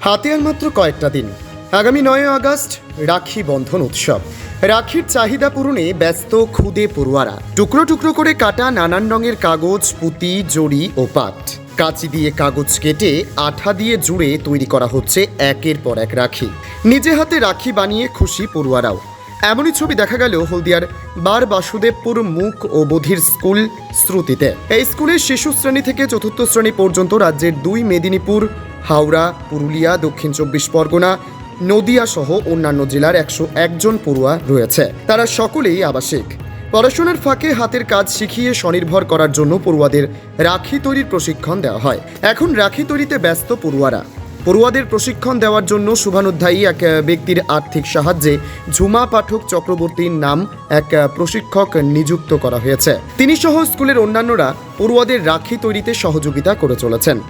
হাতে আর মাত্র কয়েকটা দিন। আগামী নয় আগস্ট রাখি বন্ধন উৎসব। রাখির চাহিদা পূরণে ব্যস্ত খুদে পড়ুয়ারা। টুকরো টুকরো করে কাটা নানান রঙের কাগজ, পুঁতি, জড়ি ও পাট। কাঁচি দিয়ে কাগজ কেটে আঠা দিয়ে জুড়ে তৈরি করা হচ্ছে একের পর এক রাখি। নিজে হাতে রাখি বানিয়ে খুশি পড়ুয়ারাও। এমনই ছবি দেখা গেল হলদিয়ার বার বাসুদেবপুর মুখ ও বধির স্কুল শ্রুতিতে এই স্কুলের শিশু শ্রেণি থেকে চতুর্থ শ্রেণি পর্যন্ত রাজ্যের দুই মেদিনীপুর হাওড়া, পুরুলিয়া, দক্ষিণ চব্বিশ পরগনা, নদিয়া সহ অন্যান্য জেলার একশো একজন পড়ুয়া রয়েছে। তারা সকলেই আবাসিক। পড়াশোনার ফাঁকে হাতের কাজ শিখিয়ে স্বনির্ভর করার জন্য পড়ুয়াদের রাখি তৈরির প্রশিক্ষণ দেওয়া হয়। এখন রাখি তৈরিতে ব্যস্ত পড়ুয়ারা। পড়ুয়াদের প্রশিক্ষণ দেওয়ার জন্য শুভানুধ্যায়ী এক ব্যক্তির আর্থিক সাহায্যে ঝুমা পাঠক চক্রবর্তীর নাম এক প্রশিক্ষক নিযুক্ত করা হয়েছে। তিনি সহ স্কুলের অন্যান্যরা পড়ুয়াদের রাখি তৈরিতে সহযোগিতা করে চলেছেন।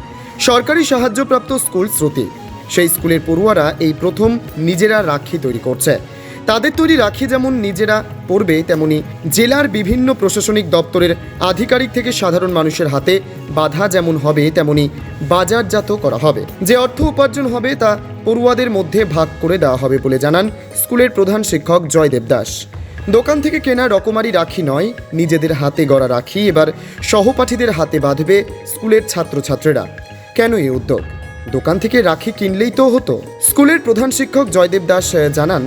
সরকারি সাহায্যপ্রাপ্ত স্কুল শ্রুতি। সেই স্কুলের পড়ুয়ারা এই প্রথম নিজেরা রাখি তৈরি করছে। তাদের তৈরি রাখি যেমন নিজেরা পড়বে, তেমনি জেলার বিভিন্ন প্রশাসনিক দপ্তরের আধিকারিক থেকে সাধারণ মানুষের হাতে বাধা যেমন হবে, তেমনি বাজারজাত করা হবে। যে অর্থ উপার্জন হবে তা পড়ুয়াদের মধ্যে ভাগ করে দেওয়া হবে বলে জানান স্কুলের প্রধান শিক্ষক জয়দেব দাস। দোকান থেকে কেনা রকমারি রাখি নয়, নিজেদের হাতে গড়া রাখি এবার সহপাঠীদের হাতে বাঁধবে স্কুলের ছাত্রছাত্রীরা। কেন এই উদ্যোগ? দোকান থেকে রাখি কিনলেই তো হতো। স্কুলের প্রধান শিক্ষক জয়দেব দাস জানান,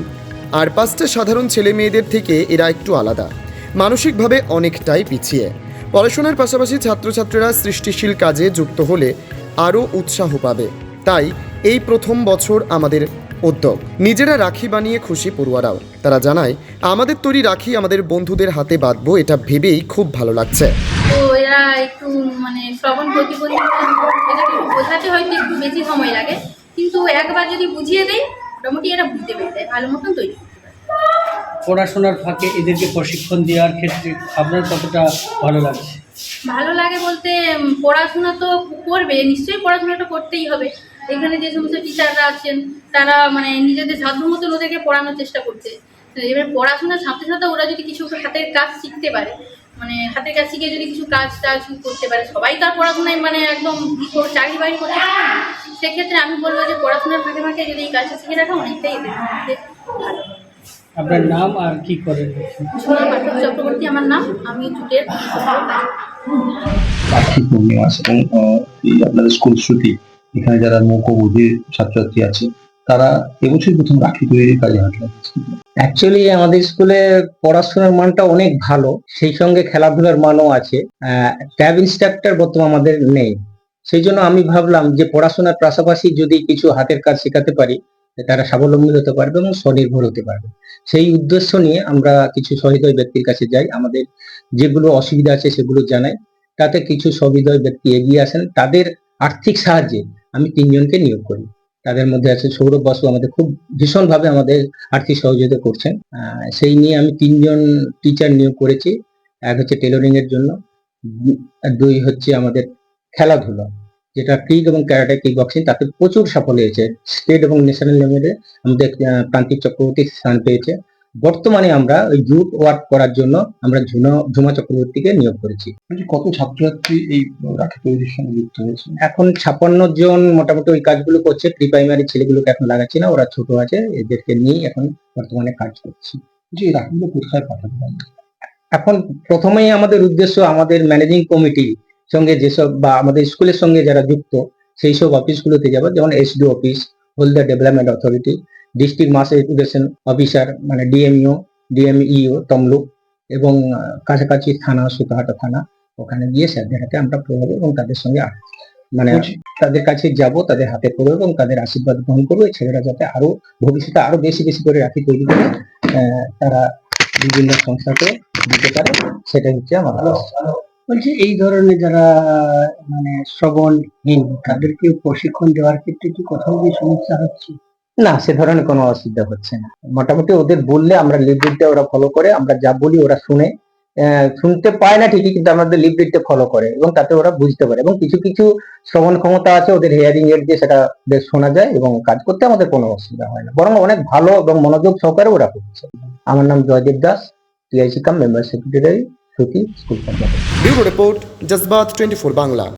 আর পাঁচটা সাধারণ ছেলে মেয়েদের থেকে এরা একটু আলাদা। মানসিকভাবে অনেকটাই পিছিয়ে। পড়াশোনার পাশাপাশি ছাত্রছাত্রীরা সৃষ্টিশীল কাজে যুক্ত হলে আরও উৎসাহ পাবে। তাই এই প্রথম বছর আমাদের উদ্যোগ। নিজেরা রাখি বানিয়ে খুশি পড়ুয়ারাও। তারা জানায় আমাদের তৈরি রাখি আমাদের বন্ধুদের হাতে বাঁধবো এটা ভেবেই খুব ভালো লাগছে। তো এরা একটু মানে শ্রবণ প্রতিবন্ধী এদেরকে বোঝাতে হয়তো একটু বেশি সময় লাগে। কিন্তু একবার যদি বুঝিয়ে দেয় মোটামুটি এরা বুঝতে পেরে যায় ভালো মতন তৈরি করতে পারে। পড়াশোনার ফাঁকে এদেরকে প্রশিক্ষণ দেওয়ার ক্ষেত্রে আপনার কতটা ভালো লাগছে? ভালো লাগে বলতে পড়াশোনা তো করবে, নিশ্চয়ই পড়াশোনাটা করতেই হবে। এখানে যে সমস্ত টিচাররা আছেন, তারা মানে নিজেদের সাধ্য মতন ওদেরকে পড়ানোর চেষ্টা করছে। এবার পড়াশোনার সাথে সাথে ওরা যদি কিছু হাতের কাজ শিখতে পারে মানে হাতের কাজ শিখে যদি কিছু কাজ টাজ করতে পারে, সবাই তার পড়াশোনায় মানে একদম চাকরি বাড়ি করতে পারে সেক্ষেত্রে আমি বলব যে পড়াশোনার ফাঁকে ফাঁকে যদি এই কাজটা শিখে রাখা অনেকটাই ভালো। আপনার নাম আর কি করেন? চক্রবর্তী আমার নাম। আমি জুটের কার্তিক এবং এই আপনাদের স্কুল শ্রুতি এখানে যারা মৌকবুদ্ধির ছাত্রছাত্রী আছে তারা এবছর প্রথম রাখি তৈরির কাজে হাত অ্যাকচুয়ালি আমাদের স্কুলে পড়াশোনার মানটা অনেক ভালো। সেই সঙ্গে খেলাধুলার মানও আছে। ট্যাব ইনস্ট্রাক্টর বর্তমান আমাদের নেই। সেই জন্য আমি ভাবলাম যে পড়াশোনার পাশাপাশি যদি কিছু হাতের কাজ শেখাতে পারি তারা স্বাবলম্বী হতে পারবে এবং স্বনির্ভর হতে পারবে। সেই উদ্দেশ্য নিয়ে আমরা কিছু সহৃদয় ব্যক্তির কাছে যাই। আমাদের যেগুলো অসুবিধা আছে সেগুলো জানাই। তাতে কিছু সহৃদয় ব্যক্তি এগিয়ে আসেন। তাদের আর্থিক সাহায্যে আমি তিনজনকে নিয়োগ করি। তাদের মধ্যে আছে সৌরভ বাসু, আমাদের খুব ভীষণভাবে আমাদের আর্থিক সহযোগিতা করছেন। সেই নিয়ে আমি তিনজন টিচার নিয়োগ করেছি। এক হচ্ছে টেলরিং এর জন্য, দুই হচ্ছে আমাদের খেলাধুলা। যেটা ক্রিক এবং ক্যারাটে কিক বক্সিং তাতে প্রচুর সাফল্য হয়েছে স্টেট এবং ন্যাশনাল লেভেলে আমাদের প্রান্তিক চক্রবর্তী স্থান পেয়েছে। বর্তমানে আমরা ওই জুট ওয়ার্ক করার জন্য আমরা ঝুমা ঝুমা চক্রবর্তীকে নিয়োগ করেছি। কত ছাত্রছাত্রী এই রাখি তৈরির সঙ্গে যুক্ত হয়েছে? এখন ছাপান্ন জন মোটামুটি ওই কাজগুলো করছে। প্রি প্রাইমারি ছেলেগুলোকে এখন লাগাচ্ছি না ওরা ছোট আছে এদেরকে নিয়ে এখন বর্তমানে কাজ করছি। যে রাখিগুলো কোথায় পাঠাতে এখন প্রথমেই আমাদের উদ্দেশ্য আমাদের ম্যানেজিং কমিটির সঙ্গে যেসব বা আমাদের স্কুলের সঙ্গে যারা যুক্ত সেই সব অফিসগুলোতে যাব। যেমন SD office হোলদার development authority district mass education officer মানে ডিএমইও ডিএমইও তমলুক এবং কাছাকাছি থানা সুতাহাটা থানা। ওখানে গিয়ে স্যারদের হাতে আমরা পড়াবো এবং তাদের সঙ্গে মানে তাদের কাছে যাব তাদের হাতে পড়ব এবং তাদের আশীর্বাদ গ্রহণ করব। এই ছেলেরা যাতে আরও ভবিষ্যতে আরও বেশি বেশি করে রাখি তৈরি করে আহ, তারা বিভিন্ন সংস্থাকে দিতে পারে। সেটা হচ্ছে আমার। বলছি, এই ধরনের যারা মানে শ্রবণহীন, তাদেরকে প্রশিক্ষণ দেওয়ার ক্ষেত্রে কি কোথাও কি সমস্যা হচ্ছে? না, সে ধরনের কোনো অসুবিধা হচ্ছে না। মোটামুটি ওদের বললে আমরা লিব্রিটটা ওরা ফলো করে, আমরা যা বলি ওরা শুনে শুনতে পায় না ঠিকই, কিন্তু আমাদের লিব্রিটটা ফলো করে এবং তাতে ওরা বুঝতে পারে এবং কিছু কিছু শ্রবণ ক্ষমতা আছে, ওদের হেয়ারিং এর যে সেটা বেশ শোনা যায় এবং কাজ করতে আমাদের কোনো অসুবিধা হয় না। বরং অনেক ভালো এবং মনোযোগ সহকারে ওরা করছে। আমার নাম Joydev Das TIC cum member secretary Shruti school bureau report Jazbaat twenty Bangla.